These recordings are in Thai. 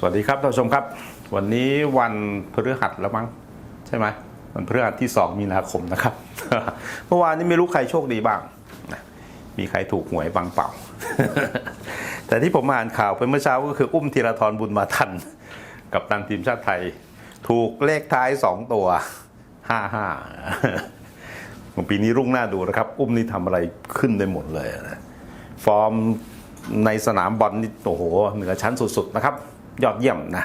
สวัสดีครับท่านผู้ชมครับ วันนี้วันพฤหัสแล้วมั้งใช่ไหมวันพฤหัสที่ 2 มีนาคมนะครับ เมื่อวานนี้ไม่รู้ใครโชคดีบ้างมีใครถูกหวยบางเปล่า แต่ที่ผมอ่านข่าวไปเมื่อเช้าก็คืออุ้มธีรทรบุญมาทัน กับตันทีมชาติไทย ถูกเลขท้าย 2 ตัว 55ของปีนี้รุ่งหน้าดูนะครับ อุ้มนี่ทำอะไรขึ้นได้หมดเลยนะฟอร์มในสนามบอลนี่โอ้โหเหนือชั้นสุดๆนะครับ ยอดเยี่ยมนะ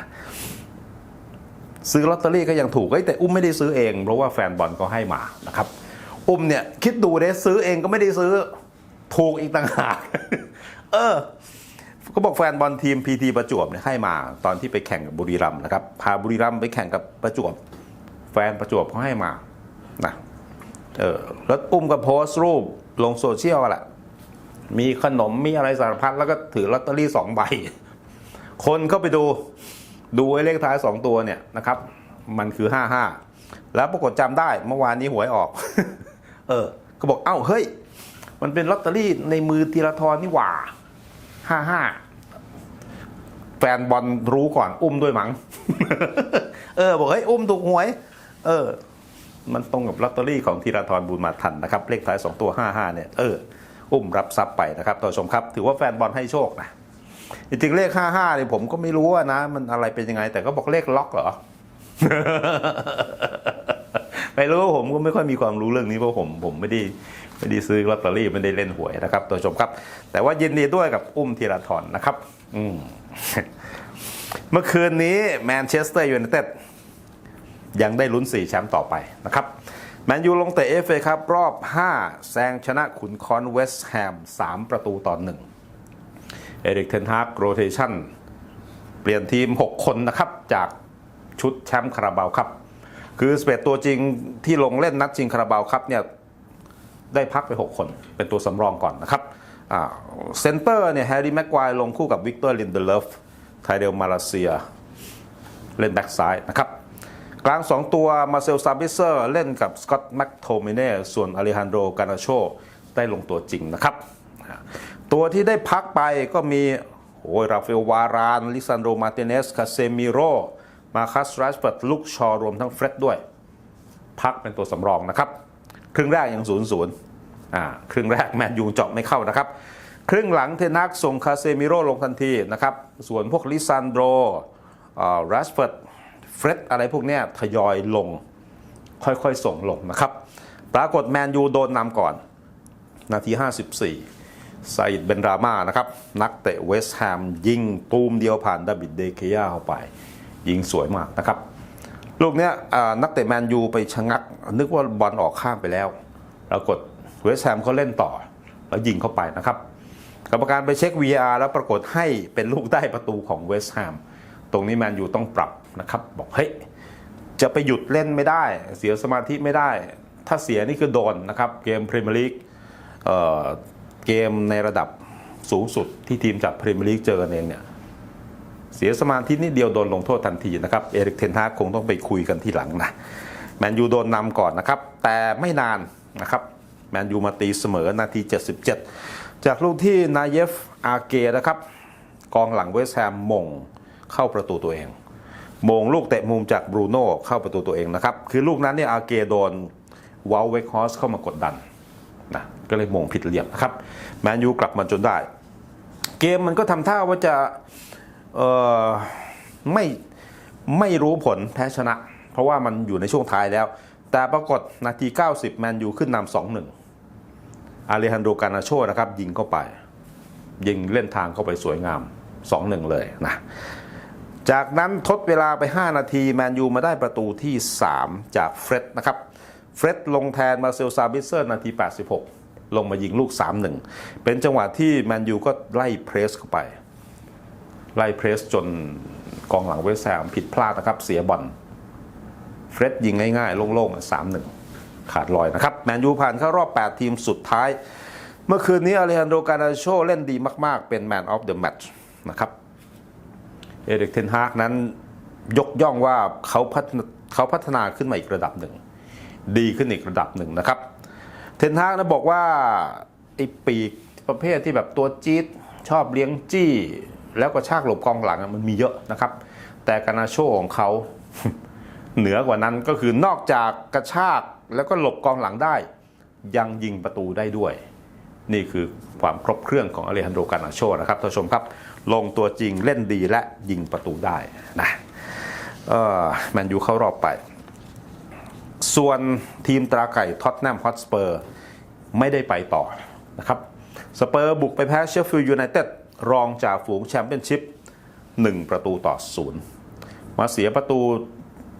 ซื้อลอตเตอรี่ก็ยังถูกแต่อุ้มไม่ได้ซื้อเองเพราะว่าแฟนบอลก็ให้มานะครับ อุ้มเนี่ยคิดดูเด้ซื้อเองก็ไม่ได้ซื้อถูกอีกต่างหากเออก็บอกแฟนบอลทีมพีทีประจวบเนี่ยให้มาตอนที่ไปแข่งกับบุรีรัมย์นะครับพาบุรีรัมย์ไปแข่งกับประจวบ แฟนประจวบเขาให้มานะเออแล้วอุ้มก็โพสต์รูปลงโซเชียลแหละมีขนมมีอะไรสารพัดแล้วก็ถือลอตเตอรี่สองใบ คนเข้าไปดูดูไอ้เลขท้ายสองตัวเนี่ยนะครับ มันคือห้าห้าแล้วปรากฏจำได้เมื่อวานนี้หวยออก เออ ก็บอกเอ้าเฮ้ย มันเป็นลอตเตอรี่ในมือธีรทรนี่หว่าห้าห้าแฟนบอลรู้ก่อนอุ้มด้วยมั้งเออ บอกเฮ้ยอุ้มถูกหวย เออ มันตรงกับลอตเตอรี่ของธีรทรบุญมาทันนะครับ เลขท้ายสองตัวห้าห้าเนี่ย เออ อุ้มรับทรัพย์ไปนะครับท่านผู้ชมครับ ถือว่าแฟนบอลให้โชคนะ จริงเลข55เนี่ยผมก็ไม่รู้ว่านะ มันอะไรเป็นยังไง แต่ก็บอกเลขล็อกเหรอ ไม่รู้ผมก็ไม่ค่อยมีความรู้เรื่องนี้เพราะผมผมไม่ได้ไม่ได้ซื้อลอตเตอรี่ไม่ได้เล่นหวยนะครับตัวชมครับ แต่ว่ายินดีด้วยกับอุ้มธีรทรนะครับ อืมเมื่อคืนนี้แมนเชสเตอร์ยูไนเต็ดยังได้ลุ้น 4 แชมป์ต่อไปนะครับแมนยูลงเตะเอฟเอครับรอบ 5 แซงชนะขุนคอนเวสต์แฮม 3 ประตูต่อ1 เอริกเทนฮากโรเทชันเปลี่ยนทีม 6 คนนะครับ จากชุดแชมป์คาราบาวครับ คือสเปดตัวจริงที่ลงเล่นนัดชิงคาราบาวครับเนี่ยได้พักไป 6 คนเป็นตัวสำรองก่อนนะครับเซนเตอร์เนี่ยแฮร์รี่แม็กควายลงคู่กับวิกเตอร์ลินเดเลฟไทเดลมาเลเซีย เล่นแบ็กซ้ายนะครับ กลาง 2 ตัวมาเซลซาบิเซอร์เล่นกับสกอตต์แม็กโทมิเน่ส่วนอเลฮันโดกานาโชได้ลงตัวจริงนะครับ ตัวที่ได้พักไปก็มีโอ้ยราฟาเอลวาราน ลิซันโดมาร์ติเนส คาเซมิโร มาคัสไรส์เปิดลุกชอรวมทั้งเฟร็ดด้วย พักเป็นตัวสำรองนะครับ ครึ่งแรกยังศูนย์ศูนย์อ่าครึ่งแรกแมนยูเจาะไม่เข้านะครับ ครึ่งหลังเทนักส่งคาเซมิโรลงทันทีนะครับ ส่วนพวกลิซันโดรัสเฟิร์ดเฟร็ดอะไรพวกเนี้ยทยอยลง ค่อยๆ ส่งลงนะครับ ปรากฏแมนยูโดนนำก่อน นาที 54 ไซด์เบนรามานะครับ นักเตะเวสต์แฮมยิงตูมเดียวผ่านดาบิดเดเคยาเข้าไป ยิงสวยมากนะครับ ลูกเนี้ยนักเตะแมนยูไปชะงัก นึกว่าบอลออกข้างไปแล้วปรากฏเวสต์แฮมเขาเล่นต่อ แล้วยิงเข้าไปนะครับ กรรมการไปเช็ค VR แล้วปรากฏให้เป็นลูกได้ประตูของเวสต์แฮมตรงนี้แมนยูต้องปรับนะครับ บอกเฮ้ยจะไปหยุดเล่นไม่ได้ เสียสมาธิไม่ได้ ถ้าเสียนี่คือโดนนะครับ เกมพรีเมียร์ลีก เกมในระดับสูงสุดที่ทีมจากพรีเมียร์ลีกเจอกันเองเนี่ยเสียสมาธินิดเดียวโดนลงโทษทันทีนะครับเอริกเทนฮากคงต้องไปคุยกันที่หลังนะแมนยูโดนนำก่อนนะครับ แต่ไม่นานนะครับแมนยูมาตีเสมอนาที 77 จากลูกที่นายเยฟอาเกนะครับกองหลังเวสแฮมมงเข้าประตูตัวเองมงลูกเตะมุมจากบรูโน่เข้าประตูตัวเองนะครับ คือลูกนั้นเนี่ยอาเกโดนวอลเวกฮอสเข้ามากดดันนะ ก็เลยมงผิดเหลี่ยมนะครับแมนยูกลับมาจนได้ เกมมันก็ทำท่าว่าจะไม่ไม่รู้ผลแพ้ชนะ เพราะว่ามันอยู่ในช่วงท้ายแล้ว แต่ปรากฏนาที 90 แมนยูขึ้นนำ2-1อาเลฮันโดกานาโชนะครับ ยิงเข้าไป ยิงเล่นทางเข้าไปสวยงาม 2-1 เลยนะจากนั้นทดเวลาไป 5 นาที แมนยูมาได้ประตูที่ 3 จากเฟร็ดนะครับ เฟร็ดลงแทนมาเซลซาบิเซอร์นาที 86 ลงมายิงลูก 3-1 เป็นจังหวะที่แมนยูก็ไล่เพรสเข้าไป ไล่เพรสจนกองหลังเวสต์แฮมผิดพลาดนะครับ เสียบอลเฟร็ดยิงง่ายๆ โล่งๆ 3-1 ขาดลอยนะครับ แมนยูผ่านเข้ารอบ 8 ทีมสุดท้าย เมื่อคืนนี้อเลฮันโดกานาโชเล่นดีมากๆ เป็นแมนออฟเดอะแมตช์นะครับเอริกเทนฮากนั้นยกย่องว่าเขาพัฒนาเขาพัฒนาขึ้นมาอีกระดับหนึ่ง ดีขึ้นอีกระดับหนึ่งนะครับ ทนฮากนะบอกว่าไอ้ปีกประเภทที่แบบตัวจี๊ดชอบเลี้ยงจี้ แล้วก็ชากหลบกองหลังมันมีเยอะนะครับ แต่กานาโชของเขาเหนือกว่านั้นก็คือนอกจากกระชากแล้วก็หลบกองหลังได้ ยังยิงประตูได้ด้วย นี่คือความครบเครื่องของอเลฮันโดกานาโชนะครับท่านผู้ชมครับ ลงตัวจริงเล่นดีและยิงประตูได้นะแมนยูเข้ารอบไป ส่วนทีมตราไก่ท็อตแนมฮอตสเปอร์ไม่ได้ไปต่อนะครับสเปอร์บุกไปแพ้เชฟฟิลด์ยูไนเต็ดรองจากฝูงแชมเปี้ยนชิพ1 ประตูต่อศูนย์มาเสียประตู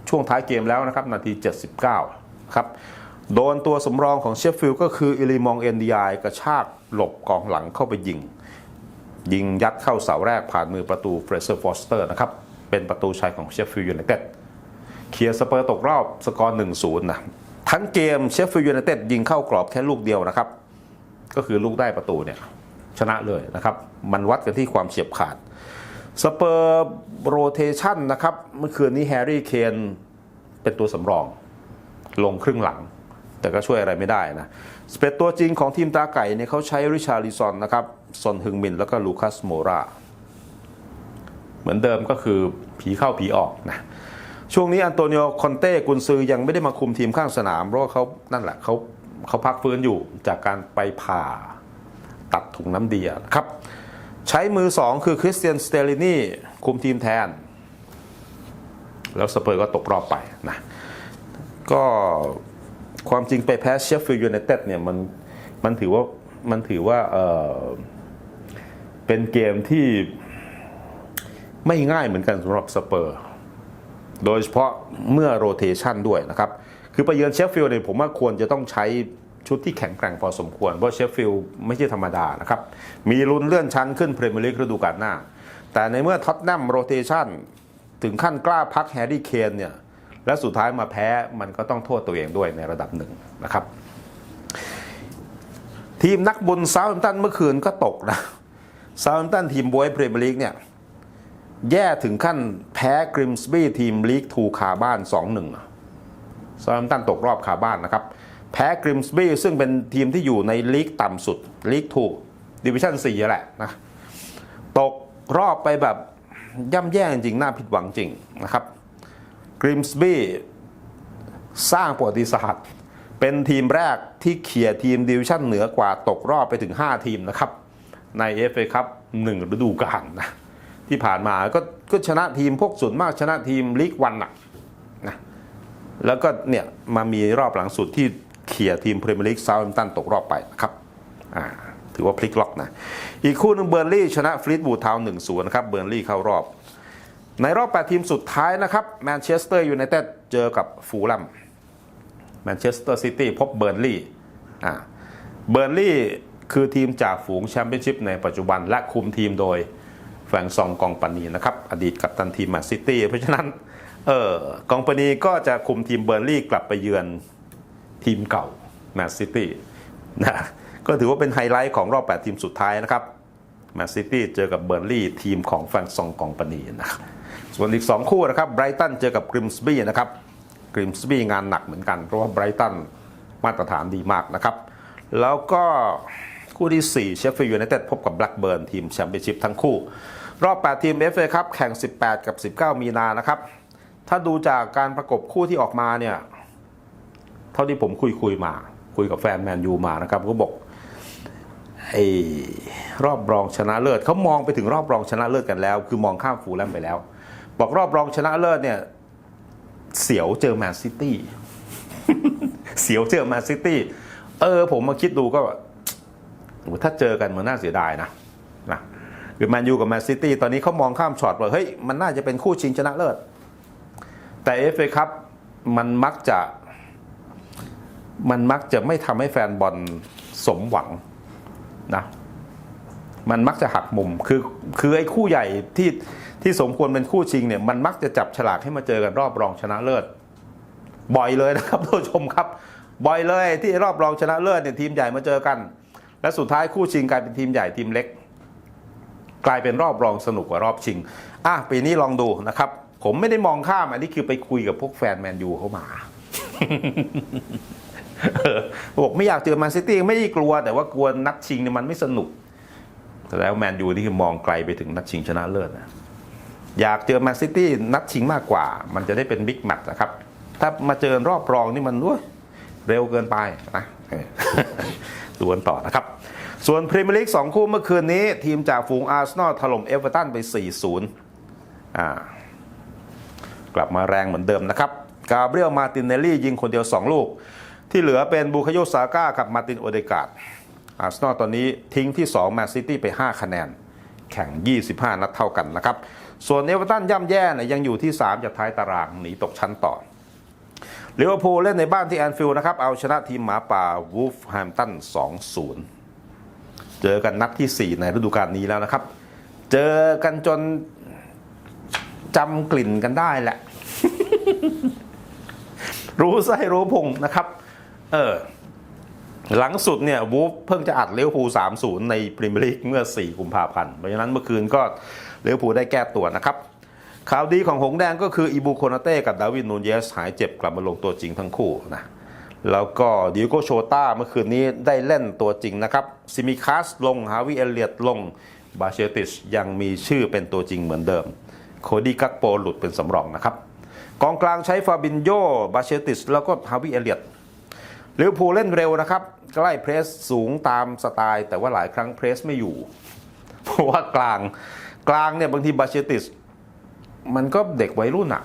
ช่วงท้ายเกมแล้วนะครับ นาที 79 ครับ โดนตัวสำรองของเชฟฟิลด์ก็คืออิลิมองเอ็นดีไอกระชากหลบกองหลังเข้าไปยิง ยิงยัดเข้าเสาแรกผ่านมือประตูเฟรเซอร์ฟอสเตอร์นะครับ เป็นประตูชัยของเชฟฟิลด์ยูไนเต็ด เคลียร์สเปอร์ตกรอบสกอร์1-0นย์นะทั้งเกมเชฟฟิลด์ยูไนเต็ดยิงเข้ากรอบแค่ลูกเดียวนะครับ ก็คือลูกได้ประตูเนี่ยชนะเลยนะครับ มันวัดกันที่ความเฉียบขาดสเปอร์โรเทชันนะครับเมื่อคืนนี้แฮร์รี่เคนเป็นตัวสำรอง ลงครึ่งหลัง แต่ก็ช่วยอะไรไม่ได้นะสเปรตัวจริงของทีมตาไก่เนี่ยเขาใช้ริชาริซอนนะครับซอนฮึงมินแล้วก็ลูคัสโมราเหมือนเดิมก็คือผีเข้าผีออกนะ ช่วงนี้อันโตนิโอคอนเต้กุนซือยังไม่ได้มาคุมทีมข้างสนาม เพราะว่าเขานั่นแหละเขาเขาพักฟื้นอยู่จากการไปผ่าตัดถุงน้ำดีอะครับ ใช้มือสองคือคริสเตียนสเตลินีคุมทีมแทน แล้วสเปอร์ก็ตกรอบไปนะก็ความจริงไปแพ้เชฟฟิลด์ยูไนเต็ดเนี่ยมันมันถือว่ามันถือว่าเออเป็นเกมที่ไม่ง่ายเหมือนกันสำหรับสเปอร์ โดยเฉพาะเมื่อโรเทชันด้วยนะครับ คือไปเยือนเชฟฟิลด์เนี่ยผมว่าควรจะต้องใช้ชุดที่แข็งแกร่งพอสมควร เพราะเชฟฟิลด์ไม่ใช่ธรรมดานะครับ มีลุ้นเลื่อนชั้นขึ้นพรีเมียร์ลีกฤดูกาลหน้า แต่ในเมื่อท็อตแนมโรเทชันถึงขั้นกล้าพักแฮร์รี่เคนเนี่ยและสุดท้ายมาแพ้มันก็ต้องโทษตัวเองด้วยในระดับหนึ่งนะครับ ทีมนักบุญซาว์แฮมป์ตันเมื่อคืนก็ตกนะซาว์แฮมป์ตันทีมบวยพรีเมียร์ลีกเนี่ย แย่ถึงขั้นแพ้กริมสบี้ทีมลีกทูคาบ้าน 2-1ซาร์มตันตกรอบคาบ้านนะครับ แพ้กริมสบี้ซึ่งเป็นทีมที่อยู่ในลีกต่ำสุดลีกทูดิวิชั่น4แหละนะตกรอบไปแบบย่ำแย่จริง น่าผิดหวังจริงนะครับกริมสบี้สร้างประวัติศาสตร์เป็นทีมแรกที่เขี่ยทีมดิวิชั่นเหนือกว่าตกรอบไปถึง 5 ทีมนะครับ ใน FA ครับหนึ่งฤดูกาลนะ ที่ผ่านมาก็ก็ชนะทีมพวกส่วนมากชนะทีมลีกวันน่ะนะแล้วก็เนี่ยมามีรอบหลังสุดที่เขี่ยทีมพรีเมียร์ลีกเซาท์แฮมป์ตันตกรอบไปนะครับอ่าถือว่าพลิกล็อกนะ อีกคู่หนึ่งเบอร์ลี่ชนะฟลีตบูดทาวน์หนึ่งศูนย์นะครับเบอร์ลี่เข้ารอบ ในรอบ 8 ทีมสุดท้ายนะครับแมนเชสเตอร์ยูไนเต็ดเจอกับฟูลแลมแมนเชสเตอร์ซิตี้พบเบอร์ลี่อ่าเบอร์ลี่คือทีมจากฝูงแชมเปี้ยนชิพในปัจจุบันและคุมทีมโดย แฟงซองกองปานีนะครับ อดีตกัปตันทีมแมนซิตี้เพราะฉะนั้นเออกองปานีก็จะคุมทีมเบอร์ลี่กลับไปเยือนทีมเก่าแมนซิตี้นะก็ถือว่าเป็นไฮไลท์ของรอบ 8 ทีมสุดท้ายนะครับแมนซิตี้เจอกับเบอร์ลี่ทีมของแฟรงซองกองปานีนะครับส่วนอีก 2 คู่นะครับไบรตันเจอกับกริมสบี้นะครับกริมสบี้งานหนักเหมือนกัน เพราะว่าไบรตันมาตรฐานดีมากนะครับ แล้วก็คู่ที่ 4 เชฟฟิลด์ยูไนเต็ดพบกับแบล็กเบิร์นทีมแชมเปี้ยนชิพทั้งคู่ รอบ 8 ทีม FA ครับแข่ง 18 กับ 19 มีนานะครับ ถ้าดูจากการประกบคู่ที่ออกมาเนี่ย เท่าที่ผมคุยคุยมา คุยกับแฟนแมนยูมานะครับก็บอกไอ้รอบรองชนะเลิศเขามองไปถึงรอบรองชนะเลิศกันแล้ว คือมองข้ามฟูลแลมไปแล้ว บอกรอบรองชนะเลิศเนี่ย เสียวเจอแมนซิตี้เสียวเจอแมนซิตี้เออ ผมมาคิดดูก็ถ้าเจอกันมันน่าเสียดายนะ คือแมนยูกับแมนซิตี้ตอนนี้เขามองข้ามช็อตว่าเฮ้ยมันน่าจะเป็นคู่ชิงชนะเลิศ แต่เอฟเอครับมันมักจะมันมักจะไม่ทำให้แฟนบอลสมหวังนะมันมักจะหักมุม คือคือไอ้คู่ใหญ่ที่ที่สมควรเป็นคู่ชิงเนี่ยมันมักจะจับฉลากให้มาเจอกันรอบรองชนะเลิศ บ่อยเลยนะครับท่านผู้ชมครับ บ่อยเลยที่รอบรองชนะเลิศเนี่ยทีมใหญ่มาเจอกัน และสุดท้ายคู่ชิงกลายเป็นทีมใหญ่ทีมเล็ก กลายเป็นรอบรองสนุกกว่ารอบชิงอะปีนี้ลองดูนะครับ ผมไม่ได้มองข้ามอันนี้คือไปคุยกับพวกแฟนแมนยูเข้ามาบอกไม่อยากเจอแมนซิตี้ไม่ได้กลัว แต่ว่ากลัวนัดชิงเนี่ยมันไม่สนุกแล้วแมนยูนี่คือมองไกลไปถึงนัดชิงชนะเลิศนะอยากเจอแมนซิตี้นัดชิงมากกว่า มันจะได้เป็นบิ๊กแมตช์นะครับ ถ้ามาเจอรอบรองนี่มันด้วยเร็วเกินไปนะดูกันต่อนะครับ ส่วนพรีเมียร์ลีกสองคู่เมื่อคืนนี้ ทีมจากฝูงอาร์เซนอลถล่มเอเวอร์ตันไป 4-0อ่ากลับมาแรงเหมือนเดิมนะครับ กาเบรียลมาตินเนลลี่ยิงคนเดียว 2 ลูก ที่เหลือเป็นบูคาโยซาก้ากับมาตินโอเดกาดอาร์เซนอลตอนนี้ทิ้งที่2แมนซิตี้ไป 5 คะแนน แข่ง 25 นัดเท่ากันนะครับ ส่วนเอเวอร์ตันย่ำแย่นี่ยยังอยู่ที่ 3 จากท้ายตารางหนีตกชั้นต่อลิเวอร์พูลเล่นในบ้านที่แอนฟิลด์นะครับเอาชนะทีมหมาป่าวูฟแฮมตัน 2-0 เจอกันนัดที่ 4 ในฤดูกาลนี้แล้วนะครับ เจอกันจนจำกลิ่นกันได้แหละ รู้ไส้รู้พุงนะครับ เออ หลังสุดเนี่ยวูฟเพิ่งจะอัดเลี้ยวภู3-0 ในพรีเมียร์ลีกเมื่อ 4 กุมภาพันธ์ เพราะฉะนั้นเมื่อคืนก็เลี้ยวภูได้แก้ตัวนะครับข่าวดีของหงแดงก็คืออีบูโคนาเต้กับดาวินนูนเยส หายเจ็บกลับมาลงตัวจริงทั้งคู่นะ แล้วก็ดิโกโชต้าเมื่อคืนนี้ได้เล่นตัวจริงนะครับซิมิคัสลงฮาวิเอเลียตลงบาเชติชยังมีชื่อเป็นตัวจริงเหมือนเดิม โคดี้กักโปหลุดเป็นสำรองนะครับ กองกลางใช้ฟาบินโยบาเชติชแล้วก็ฮาวิเอเลียตลิเวอร์พูลเล่นเร็วนะครับ ใกล้เพรสสูงตามสไตล์ แต่ว่าหลายครั้งเพรสไม่อยู่ เพราะว่ากลางกลางเนี่ยบางทีบาเชติสมันก็เด็กวัยรุ่นอะ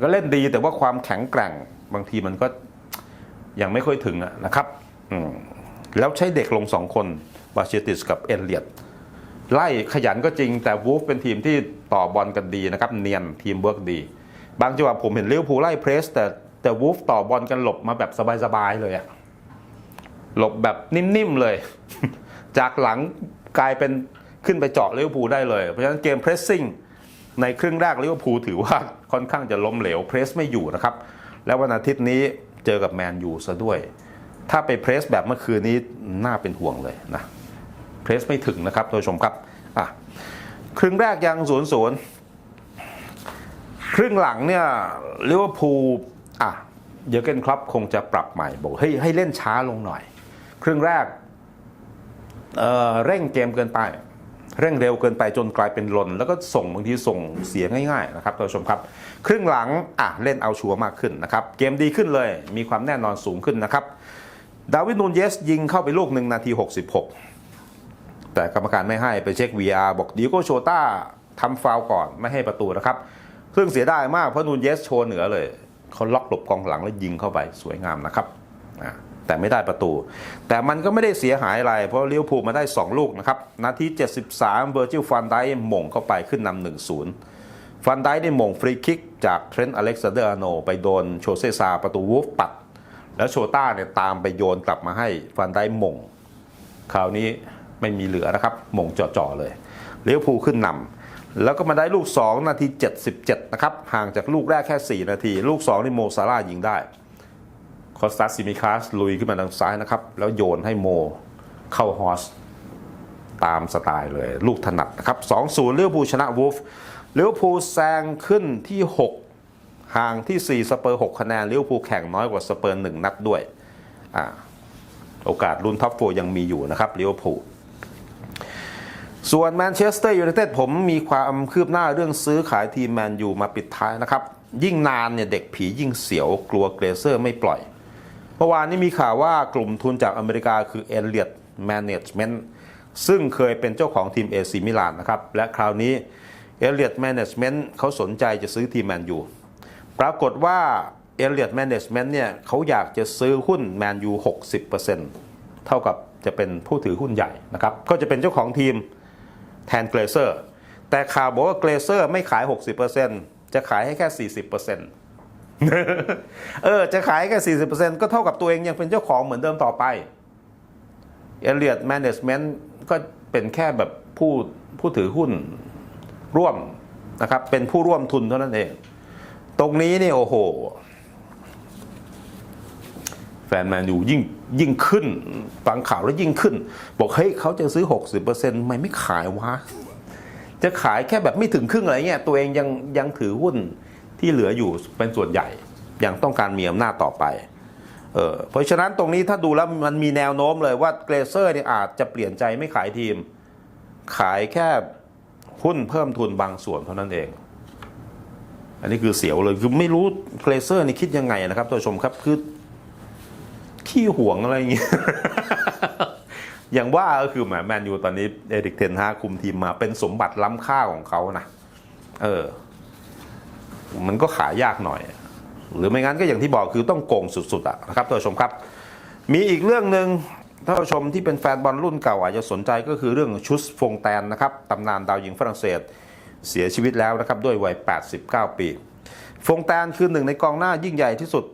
ก็เล่นดีแต่ว่าความแข็งแกร่งบางทีมันก็ ยังไม่ค่อยถึงนะครับแล้วใช้เด็กลงสองคนบาเชติสกับเอเลียตไล่ขยันก็จริงแต่วูฟเป็นทีมที่ต่อบอลกันดีนะครับ เนียนทีมเวิร์กดี บางจังหวะผมเห็นเลิเวอร์พูลไล่เพรส แต่แต่วูฟต่อบอลกันหลบมาแบบสบายๆเลยอะหลบแบบนิ่มๆเลย จากหลังกลายเป็นขึ้นไปเจาะเลิเวอร์พูลได้เลย เพราะฉะนั้นเกมเพรสซิ่งในครึ่งแรกเลิเวอร์พูลถือว่าค่อนข้างจะล้มเหลวเพรสไม่อยู่นะครับ แล้ววันอาทิตย์นี้ เจอกับแมนยูซะด้วย ถ้าไปเพรสแบบเมื่อคืนนี้น่าเป็นห่วงเลยนะเพรสไม่ถึงนะครับท่านผู้ชมครับอะครึ่งแรกยังศูนย์ศูนย์ครึ่งหลังเนี่ยลิเวอร์พูลอะเยอร์เกนคลับคงจะปรับใหม่บอกให้ให้เล่นช้าลงหน่อย ครึ่งแรกเเร่งเกมเกินไป เร่งเร็วเกินไปจนกลายเป็นลนแล้วก็ส่งบางทีส่งเสียง่ายๆนะครับท่านผู้ชมครับ ครึ่งหลังอะเล่นเอาชัวร์มากขึ้นนะครับ เกมดีขึ้นเลยมีความแน่นอนสูงขึ้นนะครับดาวิดนูนเยสยิงเข้าไปลูกหนึ่งนาที 66 แต่กรรมการไม่ให้ไปเช็ค VR บอกดิโกโชต้าทำฟาวก่อนไม่ให้ประตูนะครับ ซึ่งเสียดายมากเพราะนูนเยสโชว์เหนือเลยเขาล็อกหลบกองหลังแล้วยิงเข้าไปสวยงามนะครับอ่า แต่ไม่ได้ประตู แต่มันก็ไม่ได้เสียหายอะไร เพราะเลิเวอร์พูมาได้ 2 ลูกนะครับ นาที 73 เวอร์จิลฟันไดหม่งเข้าไปขึ้นนำหนึ่งศูนย์ฟันไดได้หม่งฟรีคิกจากเทรนต์อเล็กซานเดอร์อาโนไปโดนโชเซซาประตูวูฟปัด แล้วโชต้าเนี่ยตามไปโยนกลับมาให้ฟันไดหม่งคราวนี้ไม่มีเหลือนะครับหม่งจ่อๆเลยเลิเวอร์พูขึ้นนำแล้วก็มาได้ลูก 2 นาที 77 นะครับ ห่างจากลูกแรกแค่ 4 นาที ลูก 2 นี่โมซาร่ายิงได้ คอสตัสซิมิคาสลุยขึ้นมาทางซ้ายนะครับ แล้วโยนให้โมเข้าฮอสตามสไตล์เลย ลูกถนัดนะครับ2-0ลิเวอร์พูลชนะวูฟเลิเวอร์พูลแซงขึ้นที่ 6 ห่างที่ 4 สเปอร์ 6 คะแนนเลิเวอร์พูลแข่งน้อยกว่าสเปอร์ 1 นัดด้วยอโอกาสลุ้นท็อปโฟยังมีอยู่นะครับเลิเวอร์พูลส่วนแมนเชสเตอร์ยูไนเต็ดผมมีความคืบหน้าเรื่องซื้อขายทีมแมนยูมาปิดท้ายนะครับ ยิ่งนานเนี่ยเด็กผียิ่งเสียวกลัวเกรเซอร์ไม่ปล่อย เมื่อวานนี้มีข่าวว่ากลุ่มทุนจากอเมริกาคือ e l i o t Management ซึ่งเคยเป็นเจ้าของทีมเอซีมิลานนะครับ และคราวนี้ e l i o t Management เขาสนใจจะซื้อทีมแมนยูปรากฏว่า e l i o t Management เนี่ยเขาอยากจะซื้อหุ้นแมนยู60%เท่ากับจะเป็นผู้ถือหุ้นใหญ่นะครับ ก็จะเป็นเจ้าของทีมแทนเกรเซอร์ แต่ข่าวบอกว่าเกรเซอร์ไม่ขาย 60%จะขายให้แค่ 40% เออ จะขายแค่40%ก็เท่ากับตัวเองยังเป็นเจ้าของเหมือนเดิมต่อไปเอเลีย t แมネจเมนต์ก็เป็นแค่แบบผู้ผู้ถือหุ้นร่วมนะครับ เป็นผู้ร่วมทุนเท่านั้นเอง ตรงนี้นี่โอ้โห แฟนแมนยูยิ่งยิ่งขึ้นฟังข่าวแล้วยิ่งขึ้น บอกเฮ้ยเขาจะซื้อ 60%ทำไมไม่ขายวะ จะขายแค่แบบไม่ถึงครึ่งอะไรเงี้ยตัวเองยังยังถือหุ้น ที่เหลืออยู่เป็นส่วนใหญ่ยังต้องการมีอำนาจต่อไปเออเพราะฉะนั้นตรงนี้ถ้าดูแล้วมันมีแนวโน้มเลยว่าเกรเซอร์เนี่ยอาจจะเปลี่ยนใจไม่ขายทีม ขายแค่หุ้นเพิ่มทุนบางส่วนเท่านั้นเอง อันนี้คือเสียวเลยคือไม่รู้เกรเซอร์นี่คิดยังไงนะครับท่านผู้ชมครับคือขี้ห่วงอะไรอย่างเงี้ยอย่างว่าก็คือแหมแมนยูตอนนี้เอริกเทนฮาคุมทีมมาเป็นสมบัติล้ำค่าของเขานะเออ มันก็ขายยากหน่อย หรือไม่งั้นก็อย่างที่บอกคือต้องโกงสุดๆอะนะครับท่านผู้ชมครับ มีอีกเรื่องหนึ่งท่านผู้ชมที่เป็นแฟนบอลรุ่นเก่าอาจจะสนใจก็คือเรื่องชุสฟงแตนนะครับตำนานดาวยิงฝรั่งเศสเสียชีวิตแล้วนะครับด้วยวัย 89 ปี ฟงแตนคือหนึ่งในกองหน้ายิ่งใหญ่ที่สุด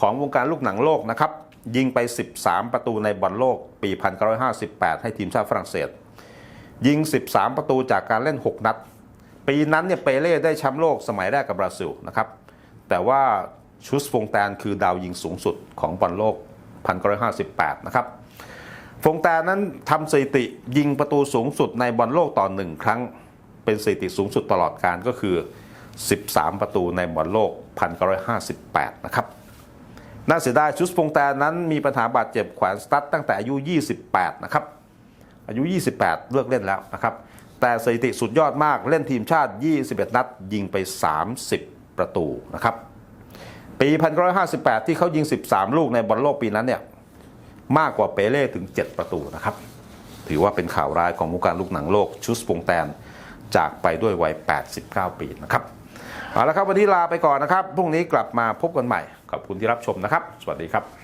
ของวงการลูกหนังโลกนะครับยิงไป 13 ประตูในบอลโลกปี 1958 ให้ทีมชาติฝรั่งเศส ยิง 13 ประตูจากการเล่น 6 นัด ปีนั้นเนี่ยเปเล่ได้แชมป์โลกสมัยแรกกับบราซิลนะครับ แต่ว่าชุสฟงแตนคือดาวยิงสูงสุดของบอลโลก 1958 นะครับ ฟงแตนนั้นทำสถิติยิงประตูสูงสุดในบอลโลกต่อหนึ่งครั้ง เป็นสถิติสูงสุดตลอดการก็คือ 13 ประตูในบอลโลก 1958 นะครับ น่าเสียดายชุสฟงแตนนั้นมีปัญหาบาดเจ็บแขวนสตั๊ดตั้งแต่อายุ 28 นะครับ อายุ 28 เลิกเล่นแล้วนะครับ แต่สถิติสุดยอดมากเล่นทีมชาติ 21 นัด ยิงไป 30 ประตูนะครับ ปี 1958 ที่เขายิง 13 ลูกในบอลโลกปีนั้นเนี่ยมากกว่าเปเล่ถึง 7 ประตูนะครับ ถือว่าเป็นข่าวร้ายของวงการลูกหนังโลกชุสปงแตนจากไปด้วยวัย 89 ปีนะครับเอาละครับวันนี้ลาไปก่อนนะครับพรุ่งนี้กลับมาพบกันใหม่ขอบคุณที่รับชมนะครับ สวัสดีครับ